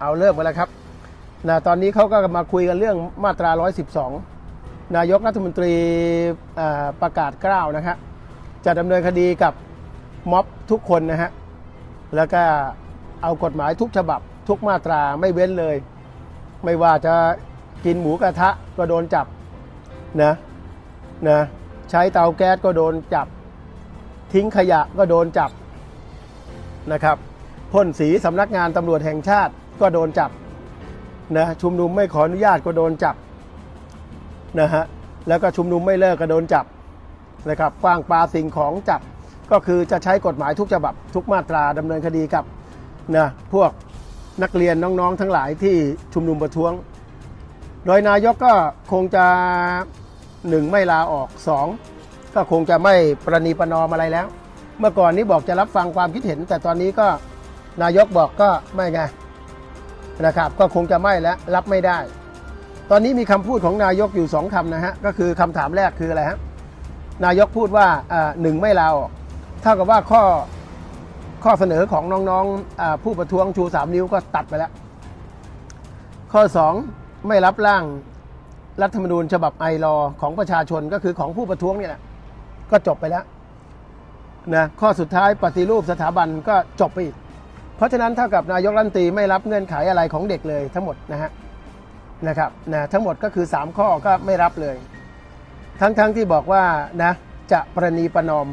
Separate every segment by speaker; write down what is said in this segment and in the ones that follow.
Speaker 1: เอาเริ่มกันแล้วครับนะตอนนี้เขาก็มาคุยกันเรื่องมาตรา 112 นายกรัฐมนตรีประกาศกล้าวนะครับจะดำเนินคดีกับม็อบทุกคนนะฮะแล้วก็เอากฎหมายทุกฉบับทุกมาตราไม่เว้นเลย ไม่ว่าจะกินหมูกระทะก็โดนจับนะนะใช้เตาแก๊สก็โดนจับ ทิ้งขยะก็โดนจับนะครับพ่นสีสำนักงานตำรวจแห่งชาติ ก็โดนจับนะชุมนุมไม่ขออนุญาตก็โดนจับนะฮะแล้วก็ชุมนุมไม่เลิกก็โดนจับนะครับกว้างปลาสิ่งของจับก็คือจะใช้กฎหมายทุกฉบับทุกมาตราดำเนินคดีกับนะพวกนักเรียนน้องๆทั้งหลายที่ชุมนุมประท้วง โดยนายกก็คงจะหนึ่งไม่ลาออกสองก็คงจะไม่ประนีประนอมอะไรแล้ว เมื่อก่อนนี้บอกจะรับฟังความคิดเห็น แต่ตอนนี้ก็นายกบอกก็ไม่ไง นะครับก็คงจะไม่แล้วรับไม่ได้ ตอนนี้มีคำพูดของนายกอยู่สองคำนะฮะก็คือคำถามแรกคืออะไรฮะนายกพูดว่าอ่าหนึ่งไม่ลาออกเท่ากับว่าข้อข้อเสนอของน้องๆผู้ประท้วงชู 3 นิ้วก็ตัดไปแล้ว ข้อ 2 ไม่รับร่างรัฐธรรมนูญฉบับไอรอของประชาชนก็คือของผู้ประท้วงนี่แหละก็จบไปแล้วนะข้อสุดท้ายปฏิรูปสถาบันก็จบไปอีก เพราะฉะนั้นเท่ากับนายกรัฐมนตรีไม่รับเงื่อนไขอะไรของเด็กเลยทั้งหมดนะฮะนะครับนะทั้งหมดก็คือ 3 ข้อก็ไม่รับเลย ทั้งๆทที่บอกว่านะจะประนีประนอม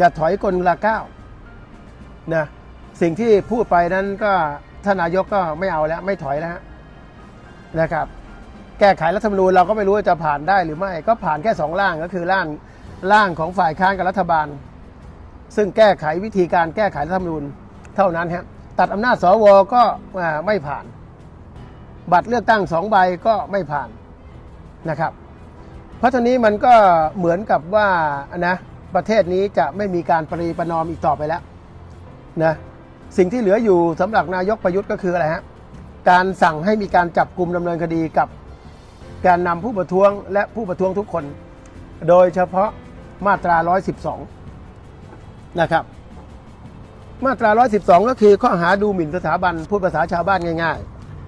Speaker 1: จะถอยกลละก้าวนะสิ่งที่พูดไปนั้นก็ท่านนายกก็ไม่เอาแล้วไม่ถอยแล้วนะครับ แก้ไขรัฐธรรมนูญเราก็ไม่รู้จะผ่านได้หรือไม่ ก็ผ่านแค่สองร่างก็คือร่างร่างของฝ่ายค้านกับรัฐบาล ซึ่งแก้ไขวิธีการแก้ไขรัฐธรรมนูญ เท่านั้นฮะตัดอำนาจสวก็ไม่ผ่าน บัตรเลือกตั้งสองใบก็ไม่ผ่านนะครับ เพราะฉะนี้มันก็เหมือนกับว่านะประเทศนี้จะไม่มีการปรีประนอมอีกต่อไปแล้วนะสิ่งที่เหลืออยู่สำหรับนายกประยุทธ์ก็คืออะไรฮะการสั่งให้มีการจับกลุ่มดำเนินคดีกับการนำผู้ประท้วงและผู้ประท้วงทุกคน โดยเฉพาะมาตรา 112 นะครับ มาตรา 112 ก็คือข้อหาดูหมิ่นสถาบันพูดภาษาชาวบ้านง่าย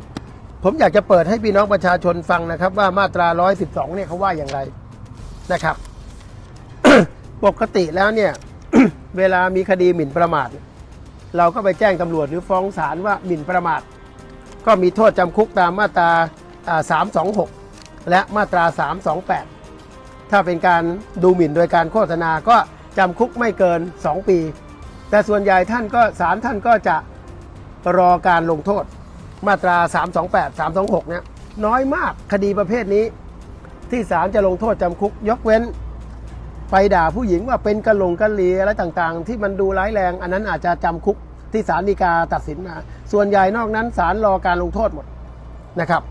Speaker 1: ๆ ผมอยากจะเปิดให้พี่น้องประชาชนฟังนะครับ ว่ามาตรา 112 เนี่ยเขาว่าอย่างไรนะครับ ปกติแล้วเนี่ย เวลามีคดีหมิ่นประมาท เราก็ไปแจ้งตำรวจหรือฟ้องศาลว่าหมิ่นประมาท ก็มีโทษจำคุกตามมาตรา 326 และมาตรา 328 ถ้าเป็นการดูหมิ่นโดยการโฆษณาก็จำคุกไม่เกิน 2 ปี แต่ส่วนใหญ่ท่านก็ศาลท่านก็จะรอการลงโทษ มาตรา 328 326 เนี่ยน้อยมากคดีประเภทนี้ ที่ศาลจะลงโทษจำคุกยกเว้น ไปด่าผู้หญิงว่าเป็นกระหลงกะเหลีอะไรต่างๆ ที่มันดูร้ายแรง อันนั้นอาจจะจำคุกที่ศาลฎีกาตัดสินมา ส่วนใหญ่นอกนั้นศาลรอการลงโทษหมดนะครับ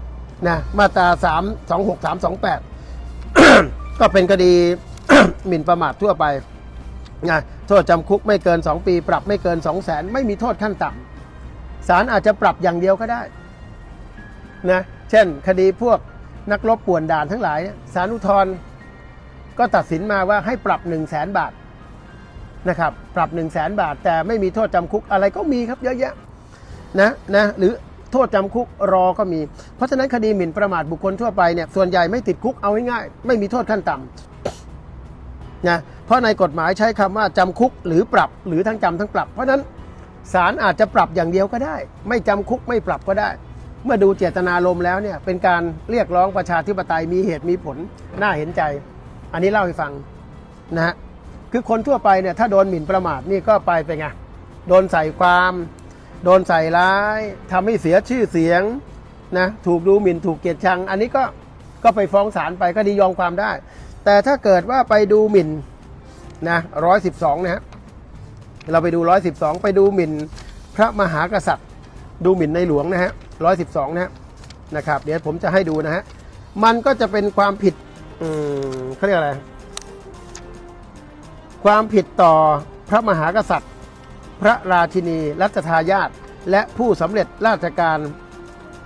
Speaker 1: นะมาตรา 3 2 6 3 2 8 ก็เป็นคดีหมิ่นประมาททั่วไปนะ โทษจำคุกไม่เกิน 2 ปี ปรับไม่เกิน 2 0 0แสนไม่มีโทษขั้นต่ำศาลอาจจะปรับอย่างเดียวก็ได้นะเช่น คดีพวกนักรบป่วนด่านทั้งหลายศาลอุทธรณ์ก็ตัดสินมาว่าให้ปรับ 1 0 0 0 0แสนบาทนะครับปรับ1 0 0 0 0แสนบาท แต่ไม่มีโทษจำคุกอะไรก็มีครับเยอะแยะนะนะหรือโทษจำคุกรอก็มี เพราะฉะนั้นคดีหมิ่นประมาทบุคคลทั่วไปเนี่ยส่วนใหญ่ไม่ติดคุกเอาง่ายๆไม่มีโทษขั้นต่ำ นะเพราะในกฎหมายใช้คำว่าจำคุกหรือปรับหรือทั้งจำทั้งปรับ เพราะฉะนั้นศาลอาจจะปรับอย่างเดียวก็ได้ ไม่จำคุกไม่ปรับก็ได้ เมื่อดูเจตนารมณ์แล้วเนี่ยเป็นการเรียกร้องประชาธิปไตยมีเหตุมีผลน่าเห็นใจ อันนี้เล่าให้ฟังนะฮะคือคนทั่วไปเนี่ยถ้าโดนหมิ่นประมาทนี่ก็ไปเป็นไงโดนใส่ความโดนใส่ร้ายทำให้เสียชื่อเสียงนะถูกดูหมิ่นถูกเกลียดชัง อันนี้ก็ก็ไปฟ้องศาลไปก็ดียอมความได้ แต่ถ้าเกิดว่าไปดูหมิ่นนะร้อยสิบสองนะฮะเราไปดูร้อยสิบสองไปดูหมิ่นพระมหากษัตริย์ ดูหมิ่นในหลวงนะฮะร้อยสิบสองนะฮะนะครับเดี๋ยวผมจะให้ดูนะฮะมันก็จะเป็นความผิดเขาเรียกอะไร ความผิดต่อพระมหากษัตริย์ พระราชินี รัชทายาทและผู้สำเร็จราชการ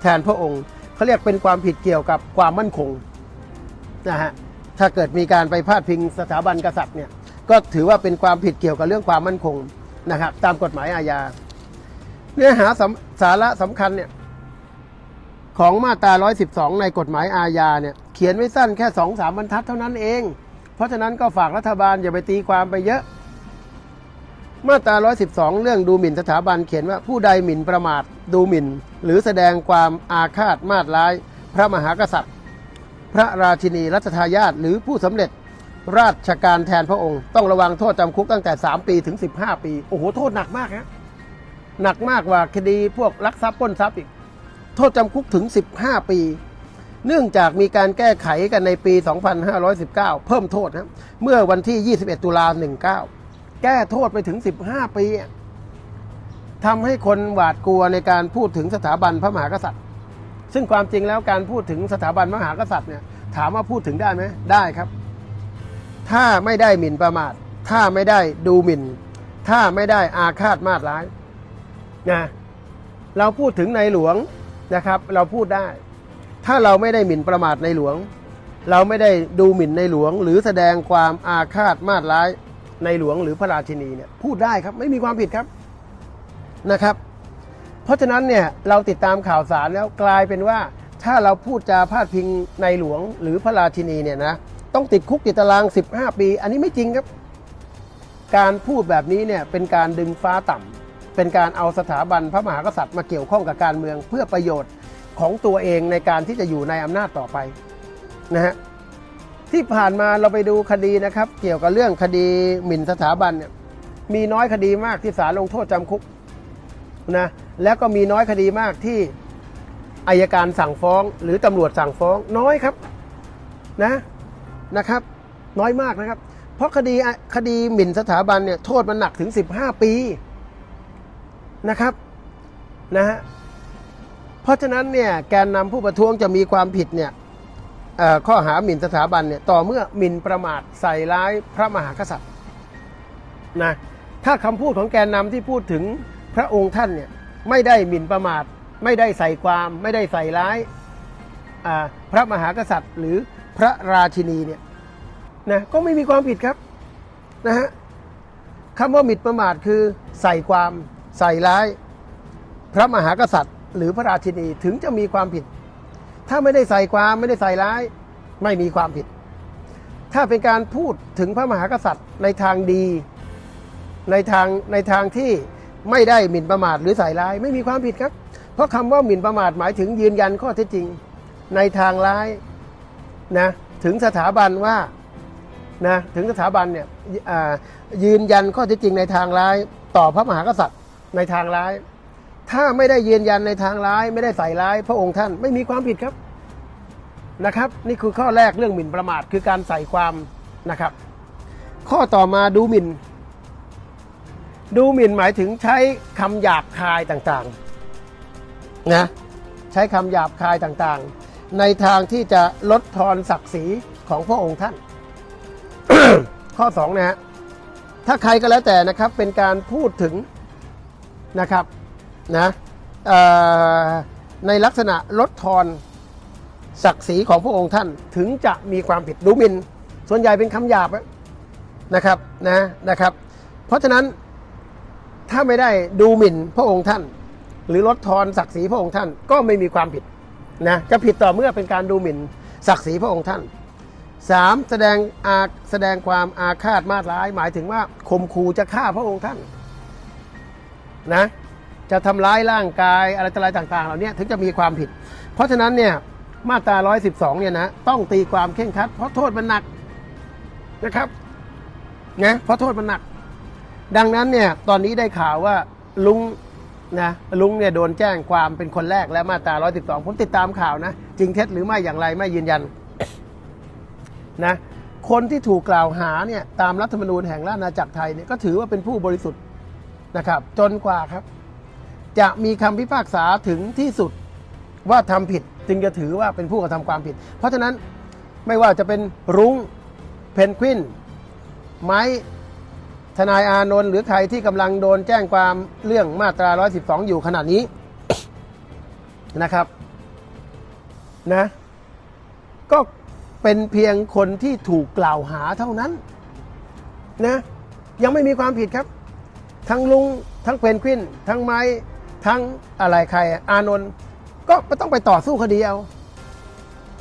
Speaker 1: แทนพระองค์เขาเรียกเป็นความผิดเกี่ยวกับความมั่นคงนะฮะ ถ้าเกิดมีการไปพาดพิงสถาบันกษัตริย์เนี่ยก็ถือว่าเป็นความผิดเกี่ยวกับเรื่องความมั่นคงนะครับตามกฎหมายอาญา เนื้อหาสสาระสำคัญเนี่ยของมาตรา 112 ในกฎหมายอาญาเนี่ยเขียนไว้สั้นแค่2 3บรรทัดเท่านั้นเอง เพราะฉะนั้นก็ฝากรัฐบาลอย่าไปตีความไปเยอะ มาตรา 112 เรื่องดูหมิ่นสถาบันเขียนว่าผู้ใดหมิ่นประมาท ดูหมิ่น หรือแสดงความอาฆาตมาตร้าย พระมหากษัตริย์ พระราชินีรัชทายาทหรือผู้สำเร็จราชการแทนพระองค์ ต้องระวังโทษจำคุกตั้งแต่ 3 ปีถึง 15 ปี โอ้โห โทษหนักมากฮะหนักมากกว่าคดีพวกลักทรัพย์ปล้นทรัพย์อีก โทษจำคุกถึง 15 ปี เนื่องจากมีการแก้ไขกันในปี 2519 เพิ่มโทษนะเมื่อวันที่ 21 ตุลา19 แก้โทษไปถึง 15 ปีทำให้คนหวาดกลัวในการพูดถึงสถาบันพระมหากษัตริย์ ซึ่งความจริงแล้วการพูดถึงสถาบันมหากษัตริย์เนี่ยถามว่าพูดถึงได้ไหมได้ครับ ถ้าไม่ได้หมิ่นประมาท ถ้าไม่ได้ดูหมิ่น ถ้าไม่ได้อาฆาตมาตร้ายนะเราพูดถึงในหลวงนะครับ เราพูดได้ ถ้าเราไม่ได้หมิ่นประมาทในหลวง เราไม่ได้ดูหมิ่นในหลวง หรือแสดงความอาฆาตมาตร้ายในหลวงหรือพระราชินีเนี่ยพูดได้ครับไม่มีความผิดครับนะครับ เพราะฉะนั้นเนี่ยเราติดตามข่าวสารแล้วกลายเป็นว่า ถ้าเราพูดจาพาดพิงในหลวงหรือพระราชินีเนี่ยนะต้องติดคุกติดตาราง 15 ปี อันนี้ไม่จริงครับ การพูดแบบนี้เนี่ยเป็นการดึงฟ้าต่ำเป็นการเอาสถาบันพระมหากษัตริย์มาเกี่ยวข้องกับการเมืองเพื่อประโยชน์ของตัวเองในการที่จะอยู่ในอำนาจต่อไปนะฮะที่ผ่านมาเราไปดูคดีนะครับ เกี่ยวกับเรื่องคดีหมิ่นสถาบันเนี่ยมีน้อยคดีมากที่ศาลลงโทษจำคุกนะ แล้วก็มีน้อยคดีมากที่อายการสั่งฟ้อง หรือตำรวจสั่งฟ้องน้อยครับนะนะครับ น้อยมากนะครับ เพราะคดีคดีหมิ่นสถาบันเนี่ยโทษมันหนักถึง 15 ปีนะครับนะฮะเพราะฉะนั้นเนี่ยแกนนำผู้ประท้วงจะมีความผิดเนี่ยข้อหาหมิ่นสถาบันเนี่ยต่อเมื่อหมิ่นประมาทใส่ร้ายพระมหากษัตริย์นะถ้าคำพูดของแกนนำที่พูดถึงพระองค์ท่านเนี่ย ไม่ได้หมิ่นประมาท ไม่ได้ใส่ความ ไม่ได้ใส่ร้ายพระมหากษัตริย์ หรือพระราชินีเนี่ยนะก็ไม่มีความผิดครับนะฮะคำว่าหมิ่นประมาทคือใส่ความใส่ร้าย พระมหากษัตริย์ หรือพระราชินีถึงจะมีความผิด ถ้าไม่ได้ใส่ความไม่ได้ใส่ร้าย ไม่มีความผิด ถ้าเป็นการพูดถึงพระมหากษัตริย์ในทางดี ในทางในทางที่ ไม่ได้หมิ่นประมาทหรือใส่ร้าย ไม่มีความผิดครับ เพราะคำว่าหมิ่นประมาทหมายถึงยืนยันข้อเท็จจริง ในทางร้ายนะถึงสถาบันว่านะถึงสถาบันเนี่ยยืนยันข้อเท็จจริงในทางร้าย ต่อพระมหากษัตริย์ในทางร้าย ถ้าไม่ได้ยืนยันในทางร้าย ไม่ได้ใส่ร้าย พระองค์ท่านไม่มีความผิดครับนะครับ นี่คือข้อแรกเรื่องหมิ่นประมาทคือการใส่ความนะครับ ข้อต่อมาดูหมิ่น ดูหมิ่นหมายถึงใช้คำหยาบคายต่างๆนะใช้คำหยาบคายต่างๆ ในทางที่จะลดทอนศักดิ์ศรีของพระองค์ท่าน ข้อ2นะฮะถ้าใครก็แล้วแต่นะครับเป็นการพูดถึงนะครับนะในลักษณะลดทอนศักดิ์ศรีของพระองค์ท่านถึงจะมีความผิดดูหมิ่นส่วนใหญ่เป็นคำหยาบนะครับนะนะครับ เพราะฉะนั้น ถ้าไม่ได้ดูหมิ่นพระองค์ท่าน หรือลดทอนศักดิ์ศรีพระองค์ท่านก็ไม่มีความผิดนะจะผิดต่อเมื่อเป็นการดูหมิ่นศักดิ์ศรีพระองค์ท่านสามแสดงอาแสดงความอาฆาตมาร้าย หมายถึงว่าข่มขู่จะฆ่าพระองค์ท่านนะจะทำร้ายร่างกายอะไรต่างๆต่างๆ เหล่านี้ถึงจะมีความผิด เพราะฉะนั้นเนี่ยมาตรา 112 เนี่ยนะต้องตีความเข่งคัด เพราะโทษมันหนักนะครับนะเพราะโทษมันหนัก ดังนั้นเนี่ยตอนนี้ได้ข่าวว่าลุงนะลุงเนี่ยโดนแจ้งความเป็นคนแรกและมาตรา 112 ผมติดตามข่าวนะ จริงเท็จหรือไม่อย่างไรไม่ยืนยันนะคนที่ถูกกล่าวหาเนี่ยตามรัฐธรรมนูญแห่งราชอาณาจักรไทยเนี่ยก็ถือว่าเป็นผู้บริสุทธิ์นะครับ จนกว่าครับ จะมีคำพิพากษาถึงที่สุดว่าทำผิดจึงจะถือว่าเป็นผู้กระทำความผิด เพราะฉะนั้นไม่ว่าจะเป็นรุ้งเพนกวินไม้ ทนายอานนท์หรือใครที่กำลังโดนแจ้งความเรื่องมาตรา 112 อยู่ขณะนี้นะครับนะก็เป็นเพียงคนที่ถูกกล่าวหาเท่านั้นนะยังไม่มีความผิดครับ ทั้งลุง ทั้งเพนกวิน ทั้งไม้ ทั้งอะไรใคร อานนท์ก็ไม่ต้องไปต่อสู้คดีเอา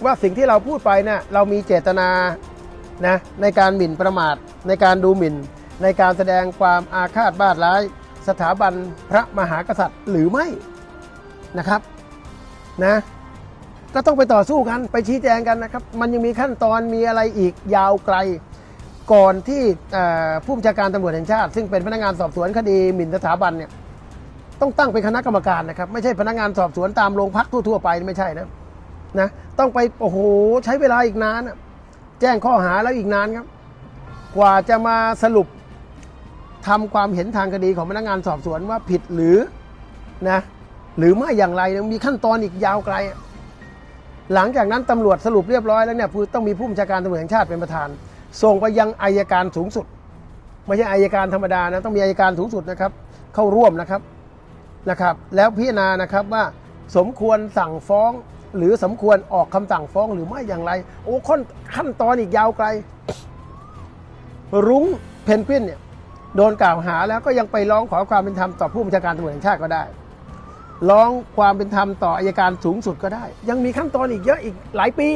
Speaker 1: ว่าสิ่งที่เราพูดไปเนี่ยเรามีเจตนานะในการหมิ่นประมาทในการดูหมิ่น ในการแสดงความอาฆาตบาดร้าย สถาบันพระมหากษัตริย์หรือไม่นะครับนะก็ต้องไปต่อสู้กันไปชี้แจงกันนะครับ มันยังมีขั้นตอนมีอะไรอีกยาวไกล ก่อนที่ผู้บัญชาการตำรวจแห่งชาติ ซึ่งเป็นพนักงานสอบสวนคดีหมิ่นสถาบันเนี่ยต้องตั้งเป็นคณะกรรมการนะครับ ไม่ใช่พนักงานสอบสวนตามโรงพักทั่วๆไปไม่ใช่นะนะต้องไปโอ้โหใช้เวลาอีกนาน แจ้งข้อหาแล้วอีกนานครับ กว่าจะมาสรุป ทำความเห็นทางคดีของพนักงานสอบสวนว่าผิดหรือนะหรือไม่อย่างไรมีขั้นตอนอีกยาวไกล หลังจากนั้นตำรวจสรุปเรียบร้อยแล้วเนี่ยคือต้องมีผู้บัญชาการตำรวจแห่งชาติเป็นประธาน ส่งไปยังอายการสูงสุด ไม่ใช่อายการธรรมดานะต้องมีอายการสูงสุดนะครับ เข้าร่วมนะครับนะครับ แล้วพิจารณานะครับว่าสมควรสั่งฟ้อง หรือสมควรออกคำสั่งฟ้องหรือไม่อย่างไร โอ้ขั้นขั้นตอนอีกยาวไกล รุ้งเพนกวินเนี่ย โดนกล่าวหาแล้วก็ยังไปร้องขอความเป็นธรรมต่อผู้บัญชาการตำรวจแห่งชาติก็ได้ ร้องความเป็นธรรมต่ออายการสูงสุดก็ได้ ยังมีขั้นตอนอีกเยอะอีกหลายปี